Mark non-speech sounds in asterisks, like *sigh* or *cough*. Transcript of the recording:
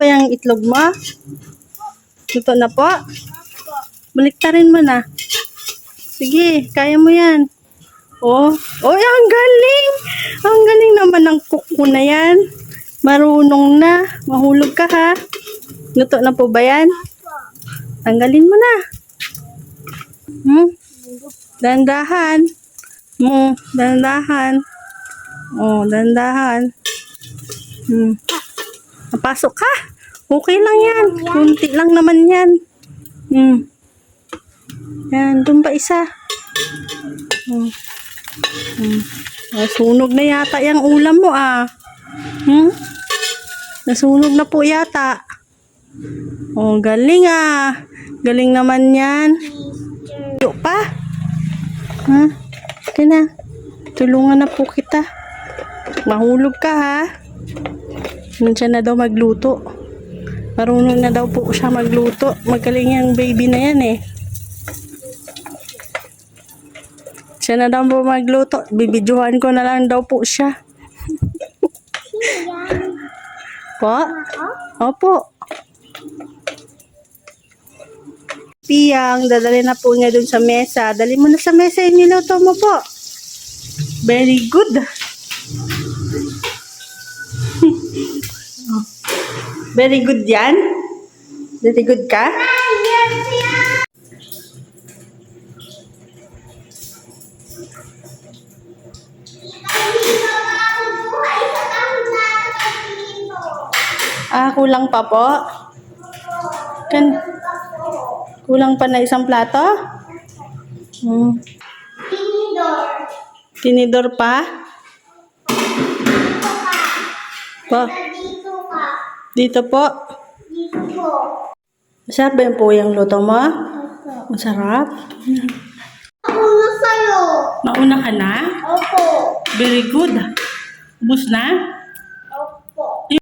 Pa yung itlog mo? Luto na po? Baliktarin mo na. Sige, kaya mo yan. Oh, oh, ang galing! Ang galing naman ng cook mo na yan. Marunong na. Mahulog ka ha. Luto na po ba yan? Tanggalin mo na. Hmm? Dandahan. Hmm, dandahan. Oh, dandahan. Hmm. Napasok ka. Okay lang yan. Kunti lang naman yan. Hmm. Yan, doon pa isa. Hmm. Hmm. Nasunog na yata yung ulam mo ah. Hmm? Nasunog na po yata. Oh, galing ah. Galing naman yan. Yo pa. Ha? Okay na. Tulungan na po kita. Mahulog ka ha. Nandiyan na daw magluto. Marunong na daw po siya magluto. Magaling yung baby na yan eh. Siya na daw po magluto. Bibidyohan ko na lang daw po siya. *laughs* po? Opo. Piyang, dadali na po niya dun sa mesa. Dali mo na sa mesa yung niluto mo po. Very good. *laughs* Very good yan? Very good ka? Ah, kulang pa po? Kan kulang pa na isang plato? Hmm. Tinidor pa? Po. Dito ka. Dito po. Dito po. Masarap ba yung po yung luto mo? Masarap? Ako na sa'yo. Mauna ka na? Opo. Very good. Bus na?